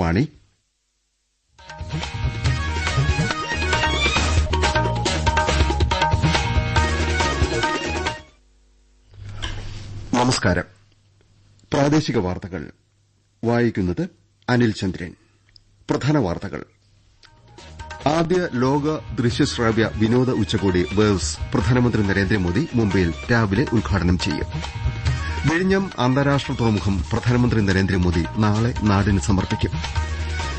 ആകാശവാണി നമസ്കാരം. പ്രാദേശിക വാർത്തകൾ. വായിക്കുന്നത് അനിൽ ചന്ദ്രൻ. പ്രധാന വാർത്തകൾ. ആദ്യ ലോക ദൃശ്യശ്രാവ്യ വിനോദ ഉച്ചകോടി വേവ്സ് പ്രധാനമന്ത്രി നരേന്ദ്രമോദി മുംബൈയിൽ രാവിലെ ഉദ്ഘാടനം ചെയ്യും. വിഴിഞ്ഞം അന്താരാഷ്ട്ര തുറമുഖം പ്രധാനമന്ത്രി നരേന്ദ്രമോദി നാളെ നാടിന് സമർപ്പിക്കും.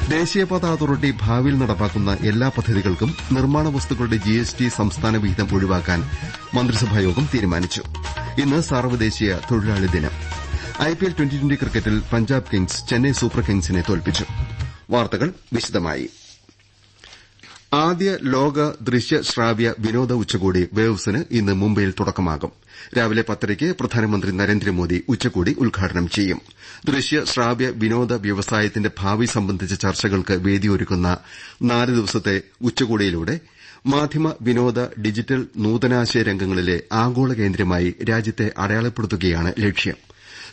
ദേശീയപാത അതോറിറ്റി ഭാവിയിൽ നടപ്പാക്കുന്ന എല്ലാ പദ്ധതികൾക്കും നിർമ്മാണ വസ്തുക്കളുടെ ജി എസ് ടി സംസ്ഥാന വിഹിതം ഒഴിവാക്കാൻ മന്ത്രിസഭായോഗം തീരുമാനിച്ചു. ഇന്ന് സാർവദേശീയ തൊഴിലാളി ദിനം. ഐപിഎൽ ട്വന്റി ട്വന്റി ക്രിക്കറ്റിൽ പഞ്ചാബ് കിങ്സ് ചെന്നൈ സൂപ്പർ കിങ്സിനെ തോൽപ്പിച്ചു. വാർത്തകൾ വിശദമായി. ആദ്യ ലോക ദൃശ്യ ശ്രാവ്യ വിനോദ ഉച്ചകോടി വേവ്സിന് ഇന്ന് മുംബൈയിൽ തുടക്കമാകും. രാവിലെ പത്തരയ്ക്ക് പ്രധാനമന്ത്രി നരേന്ദ്രമോദി ഉച്ചകോടി ഉദ്ഘാടനം ചെയ്യും. ദൃശ്യ ശ്രാവ്യ വിനോദ വ്യവസായത്തിന്റെ ഭാവി സംബന്ധിച്ച ചർച്ചകൾക്ക് വേദിയൊരുക്കുന്ന നാല് ദിവസത്തെ ഉച്ചകോടിയിലൂടെ മാധ്യമ വിനോദ ഡിജിറ്റൽ നൂതനാശയ രംഗങ്ങളിലെ ആഗോള കേന്ദ്രമായി രാജ്യത്തെ അടയാളപ്പെടുത്തുകയാണ് ലക്ഷ്യം.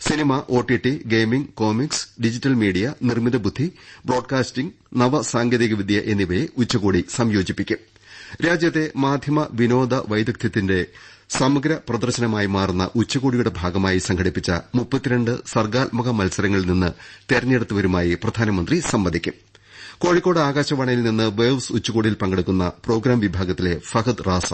Cinema OTT gaming comics digital media നിർമ്മിത ബുദ്ധി ബ്രോഡ്കാസ്റ്റിംഗ് നവസാങ്കേതികവിദ്യ എന്നിവയെ ഉച്ചകോടി സംയോജിപ്പിക്കും. രാജ്യത്തെ മാധ്യമ വിനോദ വൈദഗ്ധ്യത്തിന്റെ സമഗ്ര പ്രദർശനമായി മാറുന്ന ഉച്ചകോടിയുടെ ഭാഗമായി സംഘടിപ്പിച്ച മുപ്പത്തിരണ്ട് സർഗാത്മക മത്സരങ്ങളിൽ നിന്ന് തെരഞ്ഞെടുത്തവരുമായി പ്രധാനമന്ത്രി സംവദിക്കും. കോഴിക്കോട് ആകാശവാണിയിൽ നിന്ന് വേവ്സ് ഉച്ചകോടിയിൽ പങ്കെടുക്കുന്ന പ്രോഗ്രാം വിഭാഗത്തിലെ ഫഹദ് റാസ.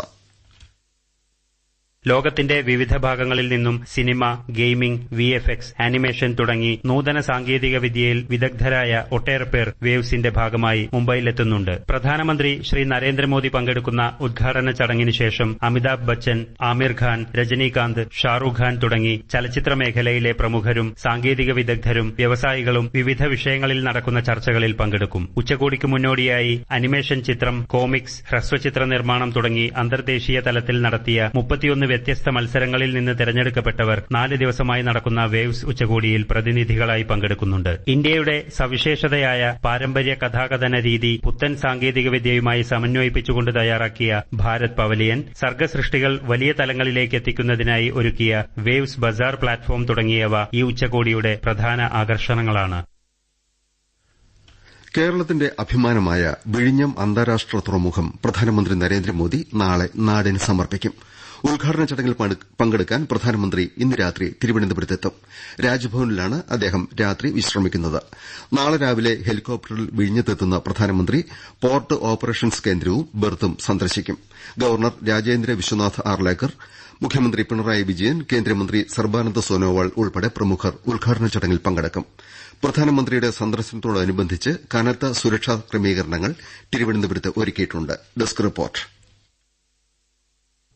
ലോകത്തിന്റെ വിവിധ ഭാഗങ്ങളിൽ നിന്നും cinema gaming V F X animation തുടങ്ങി നൂതന സാങ്കേതിക വിദ്യയിൽ വിദഗ്ധരായ ഒട്ടേറെ പേർ വേവ്സിന്റെ ഭാഗമായി മുംബൈയിലെത്തുന്നുണ്ട്. പ്രധാനമന്ത്രി ശ്രീ നരേന്ദ്രമോദി പങ്കെടുക്കുന്ന ഉദ്ഘാടന ചടങ്ങിന് ശേഷം അമിതാഭ് ബച്ചൻ ആമിർ ഖാൻ രജനീകാന്ത് ഷാറൂഖ് ഖാൻ തുടങ്ങി ചലച്ചിത്ര മേഖലയിലെ പ്രമുഖരും സാങ്കേതിക വിദഗ്ധരും വ്യവസായികളും വിവിധ വിഷയങ്ങളിൽ നടക്കുന്ന ചർച്ചകളിൽ പങ്കെടുക്കും. ഉച്ചകോടിക്ക് മുന്നോടിയായി അനിമേഷൻ ചിത്രം കോമിക്സ് ഹ്രസ്വചിത്ര നിർമ്മാണം തുടങ്ങി അന്തർദേശീയ തലത്തിൽ നടത്തിയ മുപ്പത്തിയൊന്ന് വ്യത്യസ്ത മത്സരങ്ങളിൽ നിന്ന് തെരഞ്ഞെടുക്കപ്പെട്ടവർ നാല് ദിവസമായി നടക്കുന്ന വേവ്സ് ഉച്ചകോടിയിൽ പ്രതിനിധികളായി പങ്കെടുക്കുന്നുണ്ട്. ഇന്ത്യയുടെ സവിശേഷതയായ പാരമ്പര്യ കഥാകഥന രീതി പുത്തൻ സാങ്കേതികവിദ്യയുമായി സമന്വയിപ്പിച്ചുകൊണ്ട് തയ്യാറാക്കിയ ഭാരത് പവലിയൻ സർഗസൃഷ്ടികൾ വലിയ തലങ്ങളിലേക്ക് എത്തിക്കുന്നതിനായി ഒരുക്കിയ വേവ്സ് ബസാർ പ്ലാറ്റ്ഫോം തുടങ്ങിയവ ഈ ഉച്ചകോടിയുടെ പ്രധാന ആകർഷണങ്ങളാണ്. കേരളത്തിന്റെ അഭിമാനമായ വിഴിഞ്ഞം അന്താരാഷ്ട്ര തുറമുഖം പ്രധാനമന്ത്രി നരേന്ദ്രമോദി നാളെ നാടിന് സമർപ്പിക്കും. ഉദ്ഘാടന ചടങ്ങിൽ പങ്കെടുക്കാൻ പ്രധാനമന്ത്രി ഇന്ന് രാത്രി തിരുവനന്തപുരത്തെത്തും. രാജ്ഭവനിലാണ് അദ്ദേഹം രാത്രി വിശ്രമിക്കുന്നത്. നാളെ രാവിലെ ഹെലികോപ്റ്ററിൽ വിഴിഞ്ഞത്തെത്തുന്ന പ്രധാനമന്ത്രി പോർട്ട് ഓപ്പറേഷൻസ് കേന്ദ്രവും ബെർത്തും സന്ദർശിക്കും. ഗവർണർ രാജേന്ദ്ര വിശ്വനാഥ് ആർലേക്കർ മുഖ്യമന്ത്രി പിണറായി വിജയൻ കേന്ദ്രമന്ത്രി സർബാനന്ദ സോനോവാൾ ഉൾപ്പെടെ പ്രമുഖർ ഉദ്ഘാടന ചടങ്ങിൽ പങ്കെടുക്കും. പ്രധാനമന്ത്രിയുടെ സന്ദർശനത്തോടനുബന്ധിച്ച് കനത്ത സുരക്ഷാ ക്രമീകരണങ്ങൾ തിരുവനന്തപുരത്ത് ഒരുക്കിയിട്ടുണ്ട്. Desk report.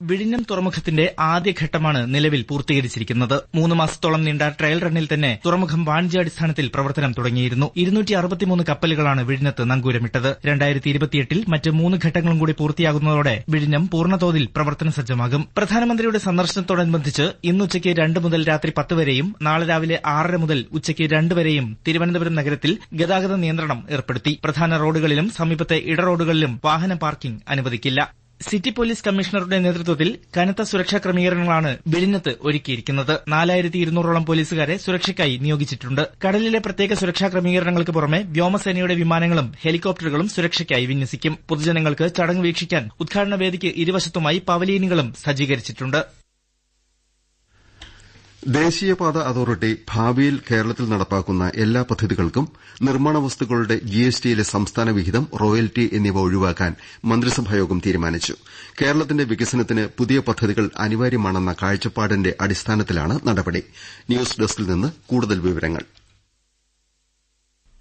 വിഴിഞ്ഞം തുറമുഖത്തിന്റെ ആദ്യഘട്ടമാണ് നിലവിൽ പൂർത്തീകരിച്ചിരിക്കുന്നത്. മൂന്ന് മാസത്തോളം നീണ്ട ട്രയൽ റണ്ണിൽ തന്നെ തുറമുഖം വാണിജ്യാടിസ്ഥാനത്തിൽ പ്രവർത്തനം തുടങ്ങിയിരുന്നു. ഇരുന്നൂറ്റി അറുപത്തിമൂന്ന് കപ്പലുകളാണ് വിഴിഞ്ഞത്ത് നങ്കൂരമിട്ടത്. രണ്ടായിരത്തി ഇരുപത്തിയെട്ടിൽ മറ്റ് മൂന്ന് ഘട്ടങ്ങളും കൂടി പൂർത്തിയാകുന്നതോടെ വിഴിഞ്ഞം പൂർണതോതിൽ പ്രവർത്തന സജ്ജമാകും. പ്രധാനമന്ത്രിയുടെ സന്ദർശനത്തോടനുബന്ധിച്ച് ഇന്ന് ഉച്ചയ്ക്ക് രണ്ട് മുതൽ രാത്രി പത്ത് വരെയും നാളെ രാവിലെ ആറര മുതൽ ഉച്ചയ്ക്ക് രണ്ട് വരെയും തിരുവനന്തപുരം നഗരത്തിൽ ഗതാഗത നിയന്ത്രണം ഏർപ്പെടുത്തി. പ്രധാന റോഡുകളിലും സമീപത്തെ ഇടറോഡുകളിലും വാഹന പാർക്കിംഗ് അനുവദിക്കില്ല. സിറ്റി പോലീസ് കമ്മീഷണറുടെ നേതൃത്വത്തിൽ കനത്ത സുരക്ഷാ ക്രമീകരണങ്ങളാണ് വിഴിഞ്ഞത്ത് ഒരുക്കിയിരിക്കുന്നത്. നാലായിരത്തി ഇരുന്നൂറോളം പോലീസുകാരെ സുരക്ഷയ്ക്കായി നിയോഗിച്ചിട്ടുണ്ട്. കടലിലെ പ്രത്യേക സുരക്ഷാ ക്രമീകരണങ്ങൾക്ക് പുറമെ വ്യോമസേനയുടെ വിമാനങ്ങളും ഹെലികോപ്റ്ററുകളും സുരക്ഷയ്ക്കായി വിന്യസിക്കും. പൊതുജനങ്ങൾക്ക് ചടങ്ങ് വീക്ഷിക്കാൻ ഉദ്ഘാടന വേദിക്ക് ഇരുവശത്തുമായി പവലിയനുകളും സജ്ജീകരിച്ചിട്ടുണ്ട്. ദേശീയപാത അതോറിറ്റി ഭാവിയിൽ കേരളത്തിൽ നടപ്പാക്കുന്ന എല്ലാ പദ്ധതികൾക്കും നിർമ്മാണ വസ്തുക്കളുടെ ജിഎസ്ടിയിലെ സംസ്ഥാന വിഹിതം റോയൽറ്റി എന്നിവ ഒഴിവാക്കാൻ മന്ത്രിസഭായോഗം തീരുമാനിച്ചു. കേരളത്തിന്റെ വികസനത്തിന് പുതിയ പദ്ധതികൾ അനിവാര്യമാണെന്ന കാഴ്ചപ്പാടിന്റെ അടിസ്ഥാനത്തിലാണ് നടപടി. ന്യൂസ് ഡെസ്കിൽ നിന്ന് കൂടുതൽ വിവരങ്ങൾ.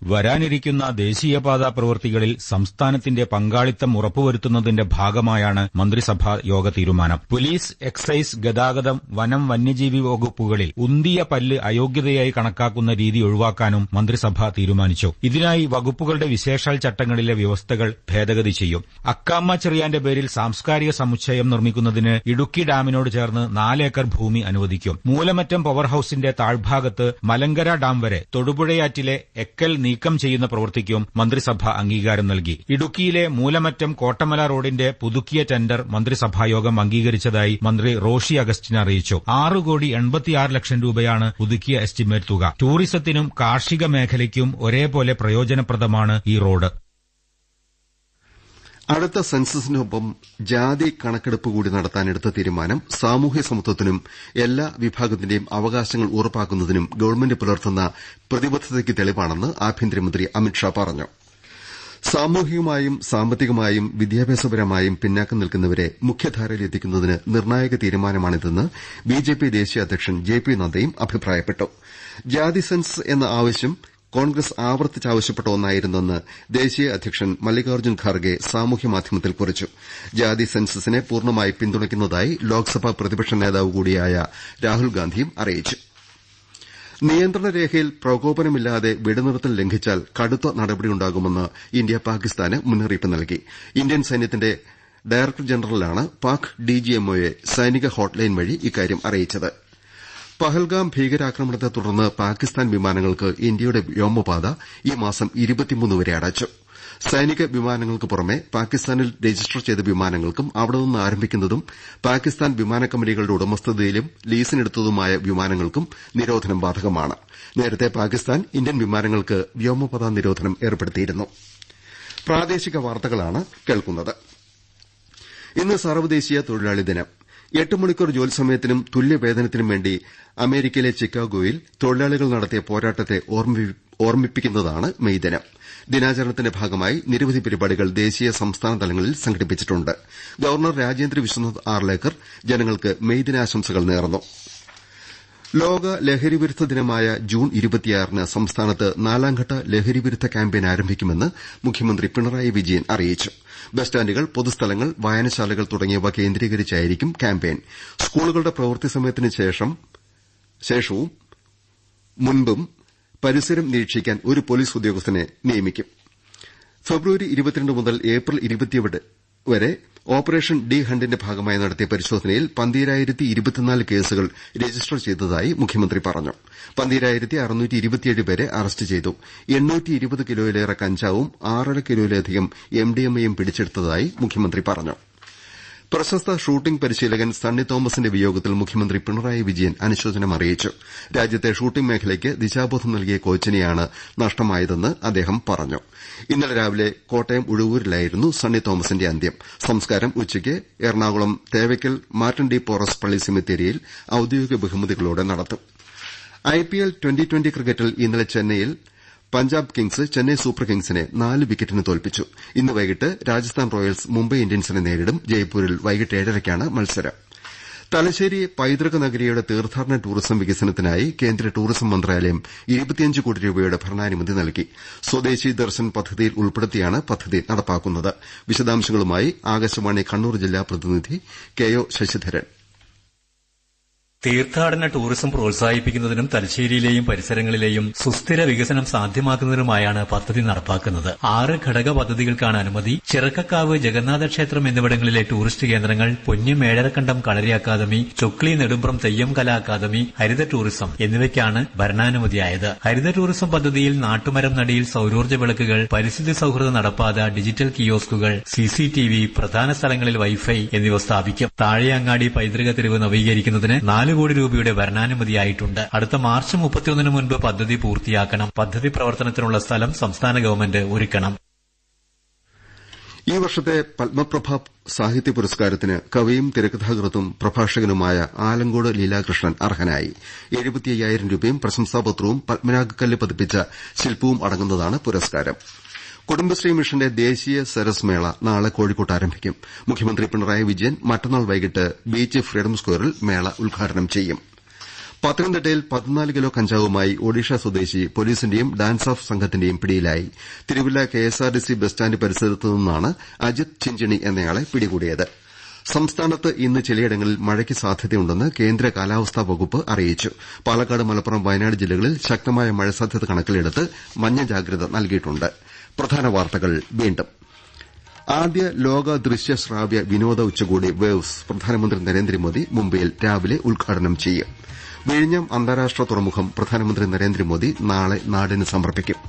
വരാനിരിക്കുന്ന ദേശീയപാതാ പ്രവൃത്തികളിൽ സംസ്ഥാനത്തിന്റെ പങ്കാളിത്തം ഉറപ്പുവരുത്തുന്നതിന്റെ ഭാഗമായാണ് മന്ത്രിസഭാ യോഗ തീരുമാനം. പോലീസ് എക്സൈസ് ഗതാഗതം വനം വന്യജീവി വകുപ്പുകളിൽ ഉന്തിയ പല്ല് അയോഗ്യതയായി കണക്കാക്കുന്ന രീതി ഒഴിവാക്കാനും മന്ത്രിസഭ തീരുമാനിച്ചു. ഇതിനായി വകുപ്പുകളുടെ വിശേഷാൽ ചട്ടങ്ങളിലെ വ്യവസ്ഥകൾ ഭേദഗതി ചെയ്യും. അക്കാമ്മ ചെറിയാന്റെ പേരിൽ സാംസ്കാരിക സമുച്ചയം നിർമ്മിക്കുന്നതിന് ഇടുക്കി ഡാമിനോട് ചേർന്ന് നാലേക്കർ ഭൂമി അനുവദിക്കും. മൂലമറ്റം പവർ ഹൌസിന്റെ താഴ്ഭാഗത്ത് മലങ്കര ഡാം വരെ തൊടുപുഴയാറ്റിലെ എക്കൽ നീക്കം ചെയ്യുന്ന പ്രവൃത്തിക്കും മന്ത്രിസഭ അംഗീകാരം നൽകി. ഇടുക്കിയിലെ മൂലമറ്റം കോട്ടമല റോഡിന്റെ പുതുക്കിയ ടെൻഡർ മന്ത്രിസഭായോഗം അംഗീകരിച്ചതായി മന്ത്രി റോഷി അഗസ്റ്റിൻ അറിയിച്ചു. ആറ് കോടി എൺപത്തിയാറ് ലക്ഷം രൂപയാണ് പുതുക്കിയ എസ്റ്റിമേറ്റ് തുക. ടൂറിസത്തിനും കാർഷിക മേഖലയ്ക്കും ഒരേപോലെ പ്രയോജനപ്രദമാണ് ഈ റോഡ്. അടുത്ത സെൻസസിനൊപ്പം ജാതി കണക്കെടുപ്പ് കൂടി നടത്താനെടുത്ത തീരുമാനം സാമൂഹ്യ സമത്വത്തിനും എല്ലാ വിഭാഗത്തിന്റെയും അവകാശങ്ങൾ ഉറപ്പാക്കുന്നതിനും ഗവൺമെന്റ് പുലർത്തുന്ന പ്രതിബദ്ധതയ്ക്ക് തെളിവാണെന്ന് ആഭ്യന്തരമന്ത്രി അമിത്ഷാ പറഞ്ഞു. സാമൂഹികമായും സാമ്പത്തികമായും വിദ്യാഭ്യാസപരമായും പിന്നാക്കം നിൽക്കുന്നവരെ മുഖ്യധാരയിലെത്തിക്കുന്നതിന് നിർണായക തീരുമാനമാണിതെന്ന് ബിജെപി ദേശീയ അധ്യക്ഷൻ ജെ പി നദ്ദയും അഭിപ്രായപ്പെട്ടു. ജാതി സെൻസ് എന്ന ആവശ്യം കോൺഗ്രസ് ആവർത്തിച്ചാവശ്യപ്പെട്ട ഒന്നായിരുന്നെന്ന് ദേശീയ അധ്യക്ഷൻ മല്ലികാർജുൻ ഖാർഗെ സാമൂഹ്യ മാധ്യമത്തിൽ കുറിച്ചു. ജാതി സെൻസസിനെ പൂർണമായി പിന്തുണയ്ക്കുന്നതായി ലോക്സഭാ പ്രതിപക്ഷ നേതാവ് കൂടിയായ രാഹുൽഗാന്ധിയും അറിയിച്ചു. നിയന്ത്രണ രേഖയിൽ പ്രകോപനമില്ലാതെ വെടിനിർത്തൽ ലംഘിച്ചാൽ കടുത്ത നടപടിയുണ്ടാകുമെന്ന് ഇന്ത്യ പാകിസ്ഥാന് മുന്നറിയിപ്പ് നൽകി. ഇന്ത്യൻ സൈന്യത്തിന്റെ ഡയറക്ടർ ജനറലാണ് പാക് ഡിജിഎംഒയെ സൈനിക ഹോട്ട്ലൈൻ വഴി ഇക്കാര്യം അറിയിച്ചത്. പഹൽഗാം ഭീകരാക്രമണത്തെ തുടർന്ന് പാകിസ്ഥാൻ വിമാനങ്ങൾക്ക് ഇന്ത്യയുടെ വ്യോമപാത ഈ മാസം വരെ അടച്ചു. സൈനിക വിമാനങ്ങൾക്ക് പുറമെ പാകിസ്ഥാനിൽ രജിസ്റ്റർ ചെയ്ത വിമാനങ്ങൾക്കും അവിടെ നിന്ന് ആരംഭിക്കുന്നതും പാകിസ്ഥാൻ വിമാന കമ്പനികളുടെ ഉടമസ്ഥതയിലും ലീസിനെടുത്തതുമായ വിമാനങ്ങൾക്കും നിരോധനം ബാധകമാണ്. നേരത്തെ പാകിസ്ഥാൻ ഇന്ത്യൻ വിമാനങ്ങൾക്ക് വ്യോമപാത നിരോധനം ഏർപ്പെടുത്തിയിരുന്നു. ഇന്ന് സർവദേശീയ തൊഴിലാളി ദിനം. എട്ട് മണിക്കൂർ ജോലി സമയത്തിനും തുല്യവേതനത്തിനും വേണ്ടി അമേരിക്കയിലെ ചിക്കാഗോയിൽ തൊഴിലാളികൾ നടത്തിയ പോരാട്ടത്തെ ഓർമ്മിപ്പിക്കുന്നതാണ് മെയ് ദിനം. ദിനാചരണത്തിന്റെ ഭാഗമായി നിരവധി പരിപാടികൾ ദേശീയ സംസ്ഥാന തലങ്ങളിൽ സംഘടിപ്പിച്ചിട്ടുണ്ട്. ഗവർണർ രാജേന്ദ്ര വിശ്വനാഥ് ആർലേക്കർ ജനങ്ങൾക്ക് മെയ് ദിനാശംസകൾ നേർന്നു. ലോക ലഹരിവിരുദ്ധ ദിനമായ ജൂൺ ന് സംസ്ഥാനത്ത് നാലാംഘട്ട ലഹരിവിരുദ്ധ ക്യാമ്പയിൻ ആരംഭിക്കുമെന്ന് മുഖ്യമന്ത്രി പിണറായി വിജയൻ അറിയിച്ചു. ബസ് സ്റ്റാൻഡുകൾ പൊതുസ്ഥലങ്ങൾ വായനശാലകൾ തുടങ്ങിയവ കേന്ദ്രീകരിച്ചായിരിക്കും ക്യാമ്പയിൻ. സ്കൂളുകളുടെ പ്രവൃത്തി സമയത്തിന് ശേഷവും മുൻപും പരിസരം നിരീക്ഷിക്കാൻ ഒരു പോലീസ് ഉദ്യോഗസ്ഥനെ നിയമിക്കും. ഫെബ്രുവരി മുതൽ ഏപ്രിൽ വരെ ഓപ്പറേഷൻ ഡി ഹണ്ടിന്റെ ഭാഗമായി നടത്തിയ പരിശോധനയിൽ കേസുകൾ രജിസ്റ്റർ ചെയ്തതായി മുഖ്യമന്ത്രി പറഞ്ഞു. പേരെ അറസ്റ്റ് ചെയ്തു. കിലോയിലേറെ കഞ്ചാവും ആറര കിലോയിലധികം എംഡിഎംഎയും പിടിച്ചെടുത്തതായി മുഖ്യമന്ത്രി പറഞ്ഞു. പ്രശസ്ത ഷൂട്ടിംഗ് പരിശീലകൻ സണ്ണി തോമസിന്റെ വിയോഗത്തിൽ മുഖ്യമന്ത്രി പിണറായി വിജയൻ അനുശോചനം അറിയിച്ചു. രാജ്യത്തെ ഷൂട്ടിംഗ് മേഖലയ്ക്ക് ദിശാബോധം നൽകിയ കോച്ചിനെയാണ് നഷ്ടമായതെന്ന് അദ്ദേഹം പറഞ്ഞു. ഇന്നലെ രാവിലെ കോട്ടയം ഉഴവൂരിലായിരുന്നു സണ്ണി തോമസിന്റെ അന്ത്യം. സംസ്കാരം ഉച്ചയ്ക്ക് Ernakulam Thevakkal Martin de Porres പള്ളി സെമിത്തേരിയിൽ ഔദ്യോഗിക ബഹുമതികളോടെ നടത്തും. ഐപിഎൽ ട്വന്റി ട്വന്റി ക്രിക്കറ്റിൽ ഇന്നലെ ചെന്നൈയിൽ പഞ്ചാബ് കിങ്സ് ചെന്നൈ സൂപ്പർ കിങ്സിനെ നാല് വിക്കറ്റിന് തോൽപ്പിച്ചു. ഇന്ന് വൈകിട്ട് രാജസ്ഥാൻ റോയൽസ് മുംബൈ ഇന്ത്യൻസിനെ നേരിടും. ജയ്പൂരിൽ വൈകിട്ട് ഏഴരയ്ക്കാണ് മത്സരം. തലശ്ശേരി പൈതൃക നഗരിയുടെ തീർത്ഥാടന ടൂറിസം വികസനത്തിനായി കേന്ദ്ര ടൂറിസം മന്ത്രാലയം കോടി രൂപയുടെ ഭരണാനുമതി നൽകി. സ്വദേശി ദർശൻ പദ്ധതിയിൽ ഉൾപ്പെടുത്തിയാണ് പദ്ധതി നടപ്പാക്കുന്നത്. വിശദാംശങ്ങളുമായി ആകാശവാണി കണ്ണൂർ ജില്ലാ പ്രതിനിധി കെ ഒ ശശിധരൻ. തീർത്ഥാടന ടൂറിസം പ്രോത്സാഹിപ്പിക്കുന്നതിനും തലശ്ശേരിയിലെയും പരിസരങ്ങളിലെയും സുസ്ഥിര വികസനം സാധ്യമാക്കുന്നതിനുമായാണ് പദ്ധതി നടപ്പാക്കുന്നത്. ആറ് ഘടക പദ്ധതികൾക്കാണ് അനുമതി. ചിറക്കക്കാവ് ജഗന്നാഥ ക്ഷേത്രം എന്നിവിടങ്ങളിലെ ടൂറിസ്റ്റ് കേന്ദ്രങ്ങൾ പൊന്നം മേഴരക്കണ്ടം കളരി അക്കാദമി ചൊക്ലി നെടുമ്പ്രം തെയ്യം കലാ അക്കാദമി ഹരിത ടൂറിസം എന്നിവയ്ക്കാണ് ഭരണാനുമതിയായത്. ഹരിത ടൂറിസം പദ്ധതിയിൽ നാട്ടുമരം നടിയിൽ സൌരോർജ വിളക്കുകൾ പരിസ്ഥിതി സൌഹൃദ നടപ്പാത ഡിജിറ്റൽ കിയോസ്കുകൾ സിസിടിവി പ്രധാന സ്ഥലങ്ങളിൽ വൈഫൈ എന്നിവ സ്ഥാപിക്കും. താഴെയങ്ങാടി പൈതൃക തെരുവ് നവീകരിക്കുന്നതിന് നാല് കോടി രൂപയുടെ ഭരണാനുമതിയായിട്ടുണ്ട്. അടുത്ത മാർച്ച് മുപ്പത്തിയൊന്നിന് മുൻപ് പദ്ധതി പൂർത്തിയാക്കണം. പദ്ധതി പ്രവർത്തനത്തിനുള്ള സ്ഥലം സംസ്ഥാന ഗവൺമെന്റ് ഒരുക്കണം. ഈ വർഷത്തെ പത്മപ്രഭ സാഹിത്യ പുരസ്കാരത്തിന് കവിയും തിരക്കഥാകൃത്തും പ്രഭാഷകനുമായ ആലങ്കോട് ലീലാകൃഷ്ണൻ അർഹനായി. രൂപയും പ്രശംസാപത്രവും പത്മനാഗക്കല്ല് പതിപ്പിച്ച ശില്പവും അടങ്ങുന്നതാണ് പുരസ്കാരം. കുടുംബശ്രീ മിഷന്റെ ദേശീയ സരസ് മേള നാളെ കോഴിക്കോട്ട് ആരംഭിക്കും. മുഖ്യമന്ത്രി പിണറായി വിജയൻ മറ്റന്നാൾ വൈകിട്ട് ബീച്ച് ഫ്രീഡം സ്ക്വയറിൽ മേള ഉദ്ഘാടനം ചെയ്യും. പത്തനംതിട്ടയിൽ പതിനാല് കിലോ കഞ്ചാവുമായി ഒഡീഷ സ്വദേശി പോലീസിന്റെയും ഡാൻസ് ഓഫ് സംഘത്തിന്റെയും പിടിയിലായി. തിരുവല്ല കെഎസ്ആർടിസി ബസ് സ്റ്റാന്റ് പരിസരത്ത് നിന്നാണ് അജിത് ചിഞ്ചിണി എന്നയാളെ പിടികൂടിയത്. സംസ്ഥാനത്ത് ഇന്ന് ചിലയിടങ്ങളിൽ മഴയ്ക്ക് സാധ്യതയുണ്ടെന്ന് കേന്ദ്ര കാലാവസ്ഥാ വകുപ്പ് അറിയിച്ചു. പാലക്കാട് മലപ്പുറം വയനാട് ജില്ലകളിൽ ശക്തമായ മഴ സാധ്യത കണക്കിലെടുത്ത് മഞ്ഞ ജാഗ്രത നൽകിയിട്ടുണ്ട്. പ്രധാന വാർത്തകൾ വീണ്ടും. ആദ്യ ലോക ദൃശ്യ ശ്രാവ്യ വിനോദ ഉച്ചകോടി വേവ്സ് പ്രധാനമന്ത്രി നരേന്ദ്രമോദി മുംബൈയിൽ രാവിലെ ഉദ്ഘാടനം ചെയ്യും. വിഴിഞ്ഞം അന്താരാഷ്ട്ര തുറമുഖം പ്രധാനമന്ത്രി നരേന്ദ്രമോദി നാളെ നാടിന് സമർപ്പിക്കും.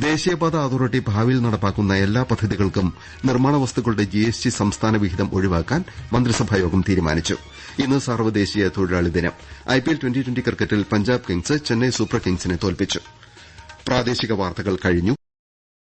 ദേശീയപാത അതോറിറ്റി ഭാവിയിൽ നടപ്പാക്കുന്ന എല്ലാ പദ്ധതികൾക്കും നിർമ്മാണ വസ്തുക്കളുടെ ജിഎസ്ടി സംസ്ഥാന വിഹിതം ഒഴിവാക്കാൻ മന്ത്രിസഭായോഗം തീരുമാനിച്ചു. ഇന്ന് സർവദേശീയ തൊഴിലാളി ദിനം. ഐപിഎൽ ട്വന്റി ട്വന്റി ക്രിക്കറ്റിൽ പഞ്ചാബ് കിങ്സ് ചെന്നൈ സൂപ്പർ കിങ്സിനെ തോൽപ്പിച്ചു. പ്രാദേശിക വാർത്തകൾ കഴിഞ്ഞു.